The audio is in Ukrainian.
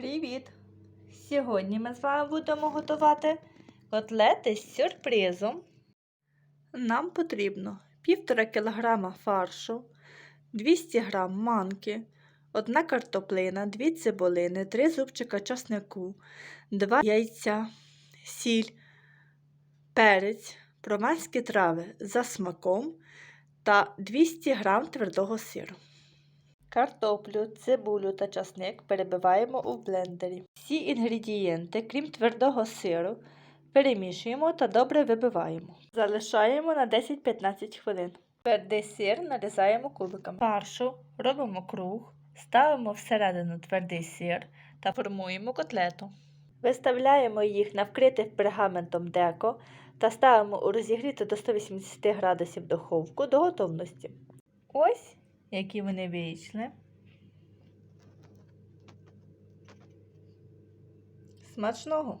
Привіт! Сьогодні ми з вами будемо готувати котлети з сюрпризом. Нам потрібно 1,5 кг фаршу, 200 г манки, 1 картоплина, 2 цибулини, 3 зубчика часнику, 2 яйця, сіль, перець, проманські трави за смаком та 200 г твердого сиру. Картоплю, цибулю та часник перебиваємо у блендері. Всі інгредієнти, крім твердого сиру, перемішуємо та добре вибиваємо. Залишаємо на 10-15 хвилин. Твердий сир нарізаємо кубиками. Фаршу робимо круг, ставимо всередину твердий сир та формуємо котлету. Виставляємо їх на вкрите пергаментом деко та ставимо у розігріту до 180 градусів духовку до готовності. Ось які вони вийшли. Смачного!